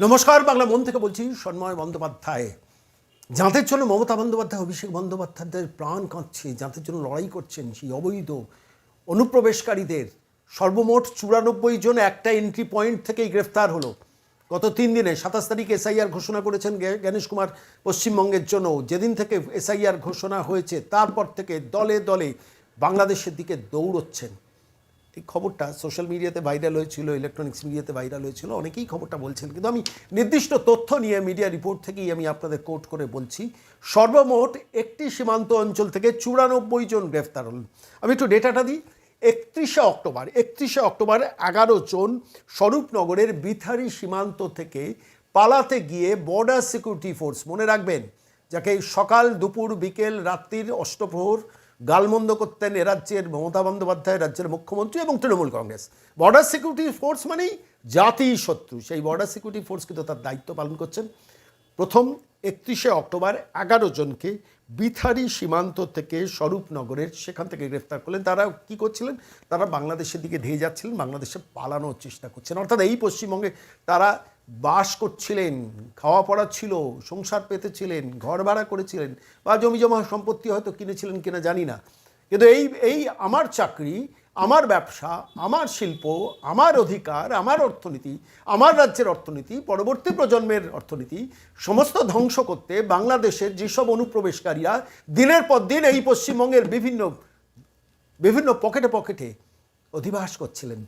নমস্কার, বাংলা মন থেকে বলছি সন্ময় বন্দ্যোপাধ্যায়। যাঁদের জন্য মমতা বন্দ্যোপাধ্যায়, অভিষেক বন্দ্যোপাধ্যায়দের প্রাণ কাঁদছে, যাঁদের জন্য লড়াই করছেন সেই অবৈধ অনুপ্রবেশকারীদের সর্বমোট চুরানব্বই জন একটা এন্ট্রি পয়েন্ট থেকেই গ্রেফতার হলো। গত তিন দিনে সাতাশ তারিখে এসআইআর ঘোষণা করেছেন গণেশ কুমার পশ্চিমবঙ্গের জন্য। যেদিন থেকে এসআইআর ঘোষণা হয়েছে, তারপর থেকে দলে দলে বাংলাদেশের দিকে দৌড়চ্ছেন। এই খবরটা সোশ্যাল মিডিয়াতে ভাইরাল হয়েছিল ইলেকট্রনিক্স মিডিয়াতে ভাইরাল হয়েছিল, অনেকেই খবরটা বলছেন। কিন্তু আমি নির্দিষ্ট তথ্য নিয়ে মিডিয়া রিপোর্ট থেকেই আমি আপনাদের কোট করে বলছি। সর্বমোট একটি সীমান্ত অঞ্চল থেকে চুরানব্বই জন গ্রেফতার হল। আমি একটু ডেটাটা দিই। একত্রিশে অক্টোবর একত্রিশে অক্টোবর এগারো জন স্বরূপনগরের বিথারি সীমান্ত থেকে পালাতে গিয়ে বর্ডার সিকিউরিটি ফোর্স মনে রাখবেন, যাকে সকাল দুপুর বিকেল রাত্রির অষ্টপ্রহর গালমন্দ করতেন এ রাজ্যের মমতা বন্দ্যোপাধ্যায় রাজ্যের মুখ্যমন্ত্রী এবং Trinamool Congress. Border security force মানেই জাতি শত্রু। সেই বর্ডার সিকিউরিটি ফোর্স কিন্তু তার দায়িত্ব পালন করছেন। প্রথম একত্রিশে অক্টোবর এগারো জনকে বিথারি সীমান্ত থেকে স্বরূপনগরের সেখান থেকে গ্রেফতার করলেন। তারা কি করছিলেন? তারা বাংলাদেশের দিকে ধেয়ে যাচ্ছিলেন, বাংলাদেশে পালানোর চেষ্টা করছেন। অর্থাৎ এই পশ্চিমবঙ্গে তারা বাস করছিলেন, খাওয়া পড়া ছিল, সংসার পেতেছিলেন ঘর ভাড়া করেছিলেন বা জমি জমা সম্পত্তি হয়তো কিনেছিলেন কিনা জানি না। কিন্তু এই এই আমার চাকরি, আমার ব্যবসা, আমার শিল্প, আমার অধিকার, আমার অর্থনীতি, আমার রাজ্যের অর্থনীতি, পরবর্তী প্রজন্মের অর্থনীতি, সমস্ত ধ্বংস করতে বাংলাদেশের যেসব অনুপ্রবেশকারীরা দিনের পর দিন এই পশ্চিমবঙ্গের বিভিন্ন বিভিন্ন পকেটে পকেটে অধিবাস করছিলেন।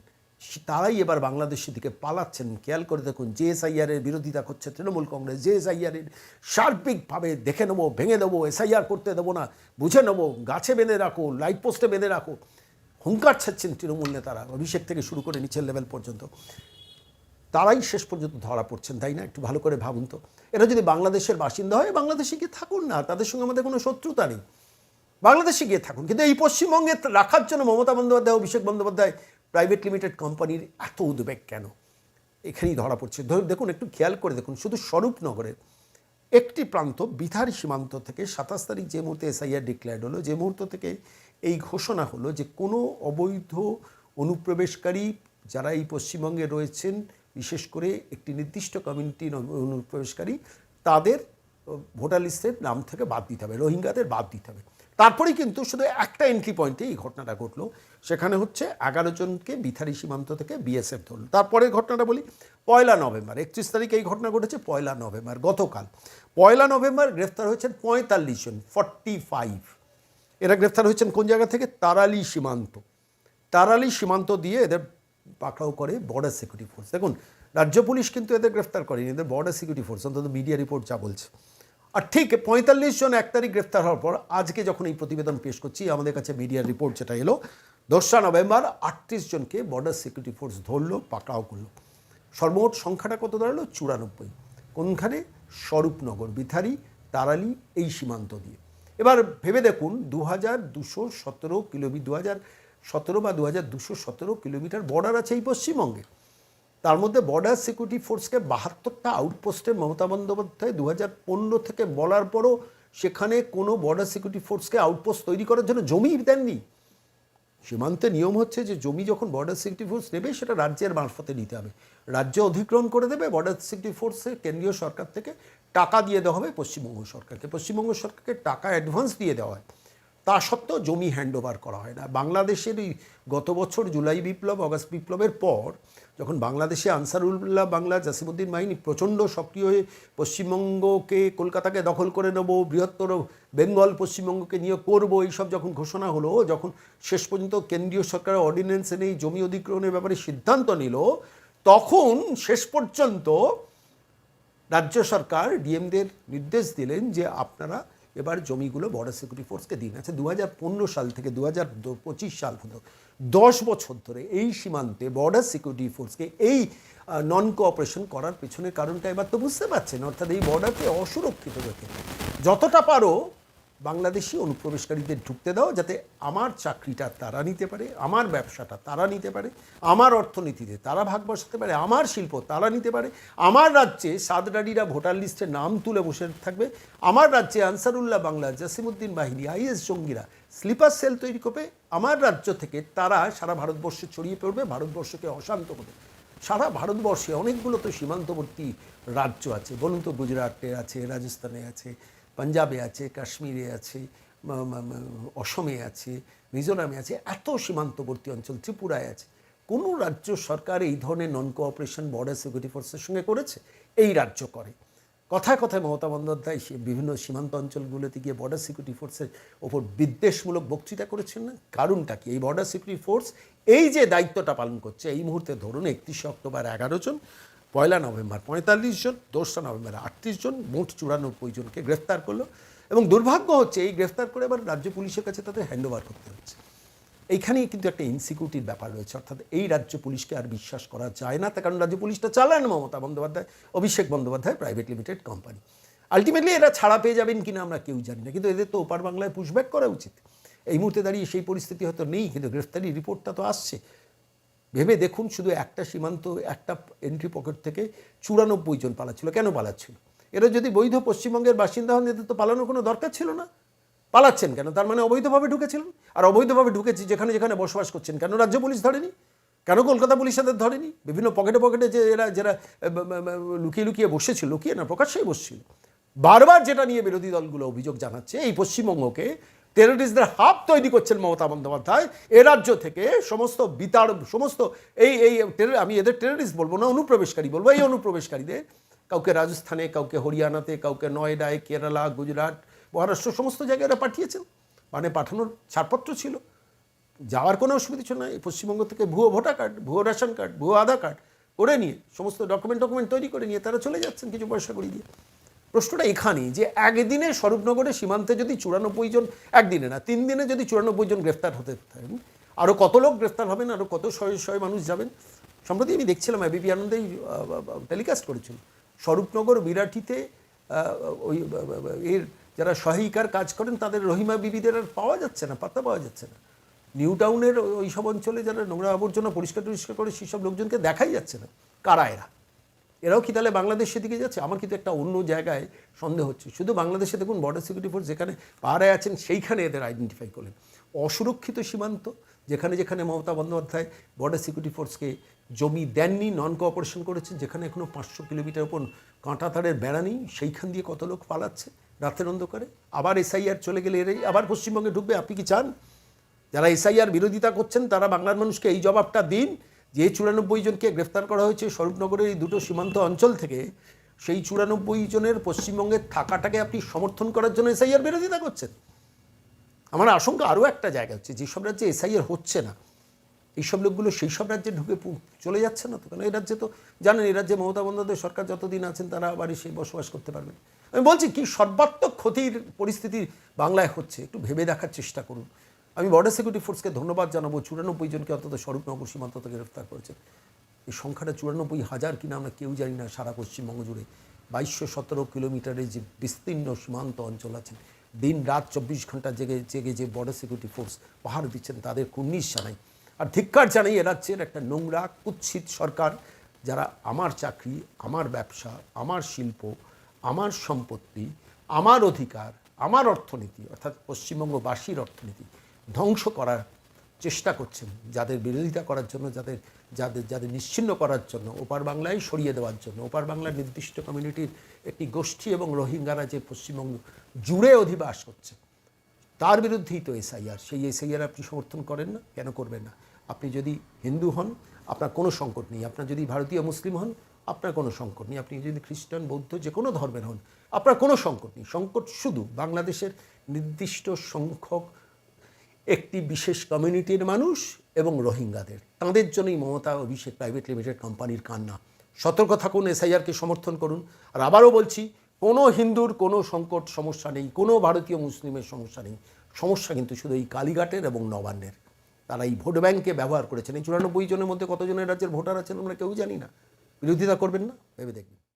তারাই এবার বাংলাদেশের দিকে পালাচ্ছেন। খেয়াল করে দেখুন যে এসআইআরের বিরোধিতা করছে তৃণমূল কংগ্রেস। যে এসআইআরের সার্বিকভাবে দেখে নেব, ভেঙে দেবো এস এসআইআর করতে দেবো না, বুঝে নেব, গাছে বেঁধে রাখো, লাইট পোস্টে বেঁধে রাখো। হুঙ্কার ছাড়ছেন তৃণমূল নেতারা, অভিষেক থেকে শুরু করে নিচের লেভেল পর্যন্ত। তারাই শেষ পর্যন্ত ধরা পড়ছেন, তাই না? একটু ভালো করে ভাবুন তো। এরা যদি বাংলাদেশের বাসিন্দা হয় বাংলাদেশে গিয়ে থাকুন না, তাদের সঙ্গে আমাদের কোনো শত্রুতা নেই। বাংলাদেশে গিয়ে থাকুন, কিন্তু এই পশ্চিমবঙ্গে রাখার জন্য মমতা বন্দ্যোপাধ্যায়, অভিষেক বন্দ্যোপাধ্যায় প্রাইভেট লিমিটেড কোম্পানির এত উদ্বেগ কেন? এখানেই ধরা পড়ছে। দেখুন, একটু খেয়াল করে দেখুন, শুধু স্বরূপনগরের একটি প্রান্ত, বিহার সীমান্ত থেকে সাতাশ তারিখ যে মুহূর্তে এসআইআর ডিক্লেয়ার্ড হলো, যে মুহূর্ত থেকে এই ঘোষণা হলো যে কোনো অবৈধ অনুপ্রবেশকারী যারা এই পশ্চিমবঙ্গে রয়েছেন, বিশেষ করে একটি নির্দিষ্ট কমিউনিটির অনুপ্রবেশকারী, তাদের ভোটার লিস্টের নাম থেকে বাদ দিতে হবে, রোহিঙ্গাদের বাদ দিতে হবে। তারপরেই কিন্তু শুধু একটা এন্ট্রি পয়েন্টে এই ঘটনাটা ঘটলো। সেখানে হচ্ছে এগারো জনকে বিথারি সীমান্ত থেকে বিএসএফ ধরল। তারপরের ঘটনাটা বলি, পয়লা নভেম্বর, একত্রিশ তারিখে এই ঘটনা ঘটেছে, পয়লা নভেম্বর গতকাল। পয়লা নভেম্বর গ্রেফতার হয়েছেন পঁয়তাল্লিশ জন ফর্টি ফাইভ এরা গ্রেফতার হয়েছেন কোন জায়গা থেকে? তারালি সীমান্ত। তারালি সীমান্ত দিয়ে এদের পাকড়াও করে বর্ডার সিকিউরিটি ফোর্স দেখুন, রাজ্য পুলিশ কিন্তু এদের গ্রেফতার করেনি, এদের বর্ডার সিকিউরিটি ফোর্স অন্তত মিডিয়া রিপোর্ট যা বলছে। আর ঠিক পঁয়তাল্লিশ জন এক তারিখ গ্রেফতার হওয়ার পর আজকে যখন এই প্রতিবেদন পেশ করছি, আমাদের কাছে মিডিয়ার রিপোর্ট যেটা এলো, দোসরা নভেম্বর আটত্রিশ জনকে বর্ডার সিকিউরিটি ফোর্স ধরলো, পাকড়াও করল। সর্বমোট সংখ্যাটা কত দাঁড়াল? চুরানব্বই। কোনখানে? স্বরূপনগর, বিথারি, তারালি, এই সীমান্ত দিয়ে। এবার ভেবে দেখুন দু হাজার দুশো সতেরো কিলোমিটার দু হাজার সতেরো বা দু হাজার দুশো সতেরো কিলোমিটার বর্ডার আছে এই পশ্চিমবঙ্গে। তার মধ্যে বর্ডার সিকিউরিটি ফোর্সকে বাহাত্তরটা আউটপোস্টে মমতা বন্দ্যোপাধ্যায় দু হাজার পনেরো থেকে বলার পরও সেখানে কোনো বর্ডার সিকিউরিটি ফোর্সকে আউটপোস্ট তৈরি করার জন্য জমি দেননি। সীমান্তে নিয়ম হচ্ছে যে জমি যখন বর্ডার সিকিউরিটি ফোর্স নেবে, সেটা রাজ্যের মারফতে নিতে হবে। রাজ্য অধিগ্রহণ করে দেবে বর্ডার সিকিউরিটি ফোর্সে কেন্দ্রীয় সরকার থেকে টাকা দিয়ে দেওয়া হবে পশ্চিমবঙ্গ সরকারকে। পশ্চিমবঙ্গ সরকারকে টাকা অ্যাডভান্স দিয়ে দেওয়া হয়। তা সত্ত্বেও জমি হ্যান্ড ওভার করা হয় না। বাংলাদেশের এই গত বছর জুলাই বিপ্লব, অগাস্ট বিপ্লবের পর যখন বাংলাদেশে আনসারুল্লাহ বাংলা, জাসিমুদ্দিন বাহিনী প্রচণ্ড সক্রিয় হয়ে পশ্চিমবঙ্গকে, কলকাতাকে দখল করে নেব, বৃহত্তর বেঙ্গল পশ্চিমবঙ্গকে নিয়ে করব, এইসব যখন ঘোষণা হলো, যখন শেষ পর্যন্ত কেন্দ্রীয় সরকারের অর্ডিন্যান্স এনে এই জমি অধিগ্রহণের ব্যাপারে সিদ্ধান্ত নিল, তখন শেষ পর্যন্ত রাজ্য সরকার ডিএমদের নির্দেশ দিলেন যে আপনারা এবার জমিগুলো বর্ডার সিকিউরিটি ফোর্সকে দিন আছে দু সাল থেকে দু সাল পর্যন্ত, দশ বছর ধরে এই সীমান্তে বর্ডার সিকিউরিটি ফোর্সকে এই নন কোঅপারেশন করার পেছনের কারণটা এবার তো বুঝতে পারছেন। অর্থাৎ এই বর্ডারকে অসুরক্ষিত রেখে যতটা পারো বাংলাদেশি অনুপ্রবেশকারীদের ঢুকতে দাও যাতে আমার চাকরিটা তারা নিতে পারে, আমার ব্যবসাটা তারা নিতে পারে, আমার অর্থনীতিতে তারা ভাগ বসাতে পারে, আমার শিল্প তারা নিতে পারে, আমার রাজ্যে সাদরাডিরা ভোটার লিস্টে নাম তুলে বসে থাকবে, আমার রাজ্যে আনসারুল্লাহ বাংলা, জাসিমুদ্দিন বাহিনী, আইএস জঙ্গিরা স্লিপার সেল তৈরি করবে, আমার রাজ্য থেকে তারা সারা ভারতবর্ষে ছড়িয়ে পড়বে, ভারতবর্ষকে অশান্ত করবে। সারা ভারতবর্ষে অনেকগুলো তো সীমান্তবর্তী রাজ্য আছে, বলুন তো গুজরাটে আছে, রাজস্থানে আছে পাঞ্জাবে আছে, কাশ্মীরে আছে অসমে আছে, মিজোরামে আছে, এত সীমান্তবর্তী অঞ্চল, ত্রিপুরায় আছে। কোনো রাজ্য সরকার এই ধরনের নন কোঅপারেশন বর্ডার সিকিউরিটি ফোর্সের সঙ্গে করেছে? এই রাজ্য করে। কথায় কথায় মমতা বন্দ্যোপাধ্যায় বিভিন্ন সীমান্ত অঞ্চলগুলোতে গিয়ে বর্ডার সিকিউরিটি ফোর্সের ওপর বিদ্বেষমূলক বক্তৃতা করেছেন। না কারণটা কি? এই বর্ডার সিকিউরিটি ফোর্স এই যে দায়িত্বটা পালন করছে, এই মুহূর্তে ধরুন একত্রিশে অক্টোবর এগারো জন পয়লা নভেম্বর, পঁয়তাল্লিশ জন, দোসরা নভেম্বর, আটত্রিশ জন, মোট চুরানব্বই জনকে গ্রেফতার করল এবং দুর্ভাগ্য হচ্ছে এই গ্রেফতার করে আবার রাজ্য পুলিশের কাছে তাদের হ্যান্ডওভার করতে হচ্ছে। এইখানেই কিন্তু একটা ইনসিকিউরিটির ব্যাপার রয়েছে, অর্থাৎ এই রাজ্য পুলিশকে আর বিশ্বাস করা যায় না, তার কারণ রাজ্য পুলিশটা চালান Mamata Bandyopadhyay, Abhishek Bandyopadhyay private limited company ultimately এরা ছাড়া পেয়ে যাবেন কিনা আমরা কেউ জানি না, কিন্তু এদের তো ওপার বাংলায় পুশব্যাক করা উচিত। এই মুহূর্তে দাঁড়িয়ে সেই পরিস্থিতি হয়তো নেই, কিন্তু গ্রেফতারি রিপোর্টটা তো আসছে। ভেবে দেখুন, শুধু একটা সীমান্ত, একটা এন্ট্রি পকেট থেকে চুরানব্বই জন পালাচ্ছিল। কেন পালাচ্ছিল? এরা যদি বৈধ পশ্চিমবঙ্গের বাসিন্দা হন, এদের তো পালানোর কোনো দরকার ছিল না। পালাচ্ছেন কেন? তার মানে অবৈধভাবে ঢুকেছিলেন? আর অবৈধভাবে ঢুকেছি যেখানে যেখানে বসবাস করছেন কেন? রাজ্য পুলিশ ধরেনি? কেন কলকাতা পুলিশ তাদের ধরেনি? বিভিন্ন পকেটে পকেটে যে এরা, যারা লুকিয়ে লুকিয়ে বসেছিল, লুকিয়ে না, প্রকাশ্যেই বসছিল। বারবার যেটা নিয়ে বিরোধী দলগুলো অভিযোগ জানাচ্ছে, এই পশ্চিমবঙ্গকে টেররিস্টদের হাব তৈরি করছেন মমতা বন্দ্যোপাধ্যায়। এ রাজ্য থেকে সমস্ত বিতাড়, সমস্ত এই এই আমি এদের টেররিস্ট বলব না, অনুপ্রবেশকারী বলব। এই অনুপ্রবেশকারীদের, কাউকে রাজস্থানে, কাউকে হরিয়ানাতে, কাউকে নয়ডায়, কেরালা, গুজরাট, মহারাষ্ট্র, সমস্ত জায়গায় এরা পাঠিয়েছেন। মানে পাঠানোর ছাড়পত্র ছিল। যাওয়ার কোনো অসুবিধা ছিল না। পশ্চিমবঙ্গ থেকে ভুয়ো ভোটার কার্ড, ভুয়ো রেশন কার্ড, ভুয়ো আধার কার্ড করে নিয়ে, সমস্ত ডকুমেন্ট ডকুমেন্ট তৈরি করে নিয়ে তারা চলে যাচ্ছেন কিছু পয়সা করে দিয়ে। প্রশ্নটা এখানেই যে একদিনে স্বরূপনগরের সীমান্তে যদি চুরানব্বই জন, একদিনে না, তিন দিনে যদি চুরানব্বই জন গ্রেফতার হতে থাকেন আরও কত লোক গ্রেফতার হবেন আরও কত শয়ে শয়ে মানুষ যাবেন? সম্প্রতি আমি দেখছিলাম এবিপি আনন্দেই টেলিকাস্ট করেছিল। স্বরূপনগর বিরাটিতে ওই এর যারা সহায়িকার কাজ করেন, তাদের রহিমা বিবিদের আর পাওয়া যাচ্ছে না, পাত্তা পাওয়া যাচ্ছে না। নিউ টাউনের ওই সব অঞ্চলে যারা নোংরা আবর্জনা পরিষ্কার টরিষ্কার করে, সেসব লোকজনকে দেখাই যাচ্ছে না। কারা এরা? এরাও কি তাহলে বাংলাদেশের দিকে যাচ্ছে? আমার কিন্তু একটা অন্য জায়গায় সন্দেহ হচ্ছে। শুধু বাংলাদেশে দেখুন বর্ডার সিকিউরিটি ফোর্স যেখানে পাহারায় আছেন, সেইখানে এদের আইডেন্টিফাই করলেন। অসুরক্ষিত সীমান্ত, যেখানে যেখানে মমতা বন্দ্যোপাধ্যায় বর্ডার সিকিউরিটি ফোর্সকে জমি দেননি নন কোঅপারেশন করেছেন, যেখানে এখনও পাঁচশো কিলোমিটার উপর কাঁটা তারের বেড়া নেই, সেইখান দিয়ে কত লোক পালাচ্ছে রাতের অন্ধকারে। আবার এসআইআর চলে গেলে এরাই, আবার পশ্চিমবঙ্গে ঢুকবে, আপনি কি চান? যারা এসআইআর বিরোধিতা করছেন, তারা বাংলার মানুষকে এই জবাবটা দিন যে চুরানব্বই জনকে গ্রেফতার করা হয়েছে স্বরূপনগরের এই দুটো সীমান্ত অঞ্চল থেকে, সেই চুরানব্বই জনের পশ্চিমবঙ্গের থাকাটাকে আপনি সমর্থন করার জন্য এসআইআর বিরোধিতা করছেন? আমার আশঙ্কা আরও একটা জায়গা হচ্ছে, যেসব রাজ্যে এসআইআর হচ্ছে না, এইসব লোকগুলো সেই সব রাজ্যে ঢুকে চলে যাচ্ছে না তো? কারণ এই রাজ্যে তো, জানেন এই রাজ্যে মমতা বন্দ্যোপাধ্যায় সরকার যতদিন আছেন তারা আবার এসে বসবাস করতে পারবেন আমি বলছি কি সর্বাত্মক ক্ষতির পরিস্থিতি বাংলায় হচ্ছে, একটু ভেবে দেখার চেষ্টা করুন। আমি বর্ডার সিকিউরিটি ফোর্সকে ধন্যবাদ জানাব। চুরানব্বই জনকে অন্তত স্বরূপনগর সীমান্ত থেকে গ্রেফতার করেছেন। এই সংখ্যাটা চুরানব্বই হাজার কিনা আমরা কেউ জানি না, সারা পশ্চিমবঙ্গ জুড়ে। বাইশশো সতেরো কিলোমিটারের যে বিস্তীর্ণ সীমান্ত অঞ্চল আছে দিন রাত চব্বিশ ঘণ্টা জেগে জেগে যে বর্ডার সিকিউরিটি ফোর্স পাহাড় দিচ্ছেন, তাদের কুর্নিশ জানাই। আর ধিক্কার জানাই রাজ্যের একটা নোংরা, কুৎসিত সরকার, যারা আমার চাকরি, আমার ব্যবসা, আমার শিল্প, আমার সম্পত্তি, আমার অধিকার, আমার অর্থনীতি, অর্থাৎ পশ্চিমবঙ্গবাসীর অর্থনীতি ধ্বংস করার চেষ্টা করছেন, যাদের বিরোধিতা করার জন্য, যাদের যাদের যাদের নিশ্চিন্ন করার জন্য, ওপার বাংলায় সরিয়ে দেওয়ার জন্য। ওপার বাংলার নির্দিষ্ট কমিউনিটির একটি গোষ্ঠী এবং রোহিঙ্গারা যে পশ্চিমবঙ্গ জুড়ে অধিবাস করছে, তার বিরুদ্ধেই তো এসআইআর। সেই এসআইআর আপনি সমর্থন করেন না? কেন করবেন না? আপনি যদি হিন্দু হন, আপনার কোনো সংকট নেই। আপনার যদি ভারতীয় মুসলিম হন, আপনার কোনো সংকট নেই। আপনি যদি খ্রিস্টান, বৌদ্ধ যে কোনো ধর্মের হন, আপনার কোনো সংকট নেই। সংকট শুধু বাংলাদেশের নির্দিষ্ট সংখ্যক একটি বিশেষ কমিউনিটির মানুষ এবং রোহিঙ্গাদের। তাঁদের জন্যই মমতা অভিষেক প্রাইভেট লিমিটেড কোম্পানির কান্না। সতর্ক থাকুন, এসআইআরকে সমর্থন করুন। আর আবারও বলছি, কোনো হিন্দুর কোনো সংকট সমস্যা নেই, কোনো ভারতীয় মুসলিমের সমস্যা নেই। সমস্যা কিন্তু শুধু এই কালীঘাটের এবং নবান্নের। তারা এই ভোট ব্যাংকে ব্যবহার করেছেন। এই চুরানব্বই জনের মধ্যে কতজনের রাজ্যের ভোটার আছেন আমরা কেউ জানি না। বিরোধিতা করবেন না? ভেবে দেখবেন।